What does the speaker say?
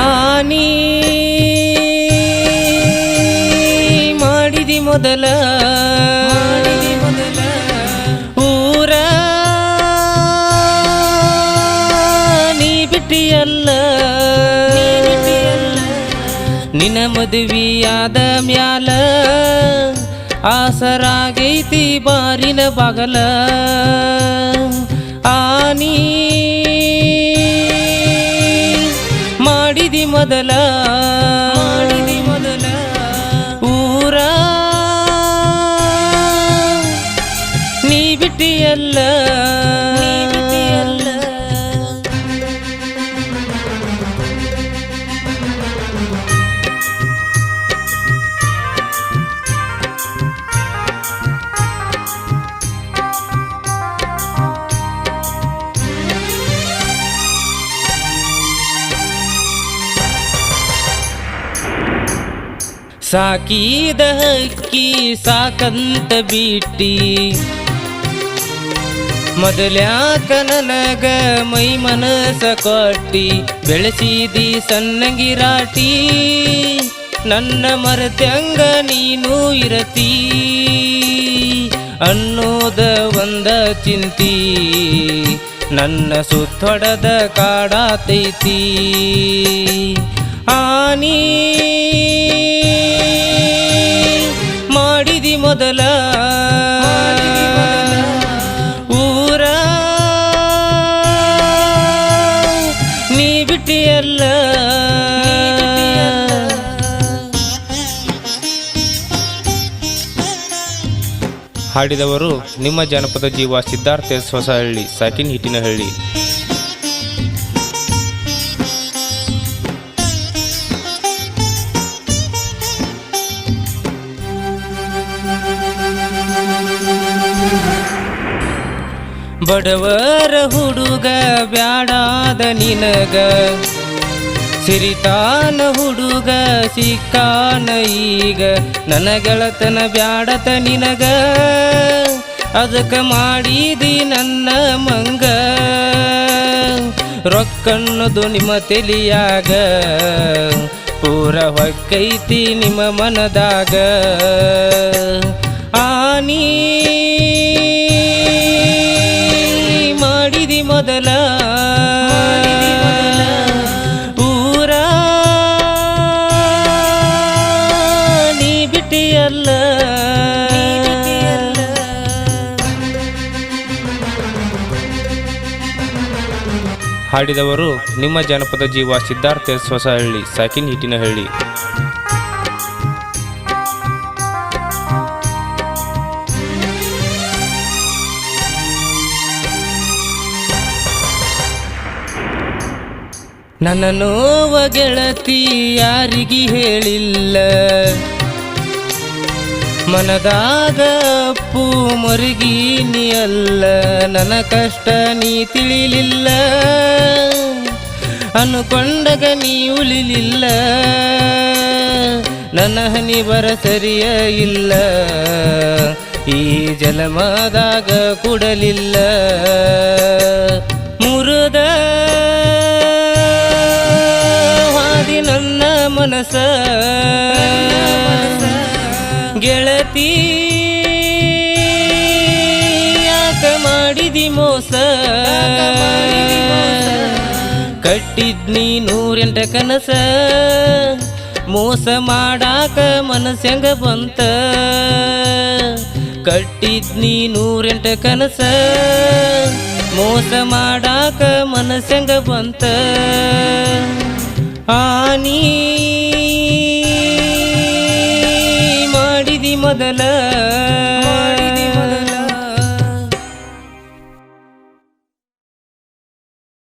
ಆನಿ ಮಾಡಿದಿ ಮೊದಲ ಮೊದಲ ಊರ ನೀ ಬಿಟ್ಟಿಯಲ್ಲ ನಿನ್ನ ಮದುವೆಯಾದ ಮ್ಯಾಲ ಆಸರಾಗೈತಿ ಬಾರಿನ ಬಗಲ ಆನಿ ಮಾಡಿದಿ ಮೊದಲ ಮಾಡಿದಿ ಮೊದಲ ಊರ ನೀ ಬಿಟ್ಟಿಯಲ್ಲ ಸಾಕಿದ ಹಕ್ಕಿ ಸಾಕಂತ ಬಿಟ್ಟಿ. ಮೊದಲ್ಯಾಕ ನನಗ ಮೈ ಮನಸ ಕೊಟ್ಟಿ. ಬೆಳೆಸಿದಿ ಸಣ್ಣಗಿರಾಟಿ ನನ್ನ ಮರತ್ಯಂಗ ನೀನು ಇರತಿ. ಅನ್ನೋದ ಒಂದ ಚಿಂತಿ. ನನ್ನ ಸುತ್ತೊಡದ ಕಾಡಾತೈತಿ. ಆನಿ ಮೊದಲ ಊರ. ನೀ ಬಿಟ್ಟಿಯಲ್ಲ. ಹಾಡಿದವರು ನಿಮ್ಮ ಜನಪದ ಜೀವ ಸಿದ್ಧಾರ್ಥ ಹೊಸಹಳ್ಳಿ ಸಾಕಿನ್ ಹಿಟ್ಟಿನಹಳ್ಳಿ. ಬಡವರ ಹುಡುಗ ಬ್ಯಾಡಾದ ನಿನಗ. ಸಿರಿತಾನ ಹುಡುಗ ಸಿಕ್ಕಾನ ಈಗ. ನನ್ನ ಗೆಳತನ ಬ್ಯಾಡತ ನಿನಗ. ಅದಕ್ಕೆ ಮಾಡಿದಿ ನನ್ನ ಮಂಗ. ರೊಕ್ಕನ್ನೋದು ನಿಮ್ಮ ತೆಲಿಯಾಗ. ಪೂರ ಹೊಕ್ಕೈತಿ ನಿಮ್ಮ ಮನದಾಗ. ಆನಿ ಹಾಡಿದವರು ನಿಮ್ಮ ಜನಪದ ಜೀವ ಸಿದ್ಧಾರ್ಥ ಎಸ್ ಹೊಸಹಳ್ಳಿ ಸಾಕಿನ್ ಹಿಟ್ಟಿನಹಳ್ಳಿ ನನ್ನ ನೋವ ಗೆಳತಿ ಯಾರಿಗಿ ಹೇಳಿಲ್ಲ. ಮನದಾಗ ಅಪ್ಪು ಮರುಗಿ ನೀ ಅಲ್ಲ ನನ್ನ ಕಷ್ಟ ನೀ ತಿಳಿಲಿಲ್ಲ. ಅನ್ಕೊಂಡಗ ನೀ ಉಳಿಲಿಲ್ಲ. ನನ್ನ ಹನಿ ಬರ ಸರಿಯ ಇಲ್ಲ. ಈ ಜಲಮದಾಗ ಕೂಡಲಿಲ್ಲ. ಮುರುದ ಹಾದಿ ನನ್ನ ಮನಸ. ಗೆಳತಿ, ಯಾಕ ಮಾಡಿದಿ ಮೋಸ? ಕಟ್ಟಿದ್ನಿ ನೂರೆಂಟ ಕನಸ, ಮೋಸ ಮಾಡಾಕ ಮನಸ್ಸಂಗ ಬಂತ? ಕಟ್ಟಿದ್ನಿ ನೂರೆಂಟ ಕನಸ, ಮೋಸ ಮಾಡಾಕ ಮನಸ್ಸಂಗ ಬಂತ? ಆನಿ ಮಾಡಿದಿ ಮೊದಲ